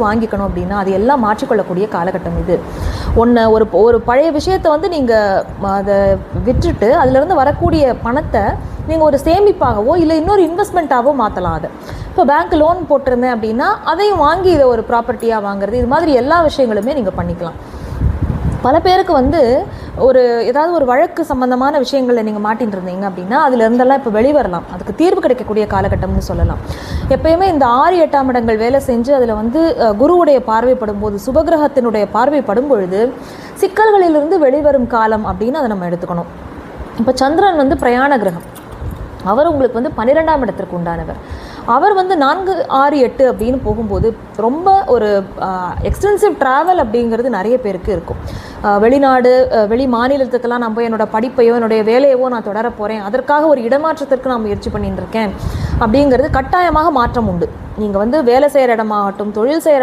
வாங்கிக்கணும் அப்படின்னா அது எல்லாம் மாற்றிக்கொள்ளக்கூடிய காலகட்டம் இது. ஒன்று ஒரு ஒரு பழைய விஷயத்தை வந்து நீங்கள் அதை விட்டுட்டு அதுலேருந்து வரக்கூடிய பணத்தை நீங்கள் ஒரு சேமிப்பாகவோ இல்லை இன்னொரு இன்வெஸ்ட்மெண்ட்டாகவோ மாற்றலாம் அதை. இப்போ பேங்க் லோன் போட்டிருந்தேன் அப்படின்னா அதையும் வாங்கி இதை ஒரு ப்ராப்பர்ட்டியாக வாங்குறது இது மாதிரி எல்லா விஷயங்களுமே நீங்கள் பண்ணிக்கலாம். பல பேருக்கு வந்து ஒரு ஏதாவது ஒரு வழக்கு சம்மந்தமான விஷயங்களில் நீங்கள் மாட்டின்னு இருந்தீங்க அப்படின்னா அதில் இருந்தெல்லாம் இப்போ வெளிவரலாம். அதுக்கு தீர்வு கிடைக்கக்கூடிய காலகட்டம்னு சொல்லலாம். எப்பயுமே இந்த ஆறு எட்டாம் இடங்கள் வேலை செஞ்சு அதில் வந்து குருவுடைய பார்வைப்படும் போது சுபகிரகத்தினுடைய பார்வைப்படும் பொழுது சிக்கல்களிலிருந்து வெளிவரும் காலம் அப்படின்னு அதை நம்ம எடுத்துக்கணும். இப்போ சந்திரன் வந்து பிரயாண கிரகம். அவர் உங்களுக்கு வந்து பன்னிரெண்டாம் இடத்திற்கு உண்டானவர். அவர் வந்து நான்கு ஆறு எட்டு அப்படின்னு போகும்போது ரொம்ப ஒரு எக்ஸ்டென்சிவ் ட்ராவல் அப்படிங்கிறது நிறைய பேருக்கு இருக்கும். வெளிநாடு வெளி மாநிலத்துக்கெல்லாம் நான் போய் என்னோட படிப்பையோ என்னுடைய வேலையவோ நான் தொடர போகிறேன் அதற்காக ஒரு இடமாற்றத்திற்கு நான் முயற்சி பண்ணிட்டு இருக்கேன். அப்படிங்கிறது கட்டாயமாக மாற்றம் உண்டு. நீங்கள் வந்து வேலை செய்கிற இடமாகட்டும் தொழில் செய்கிற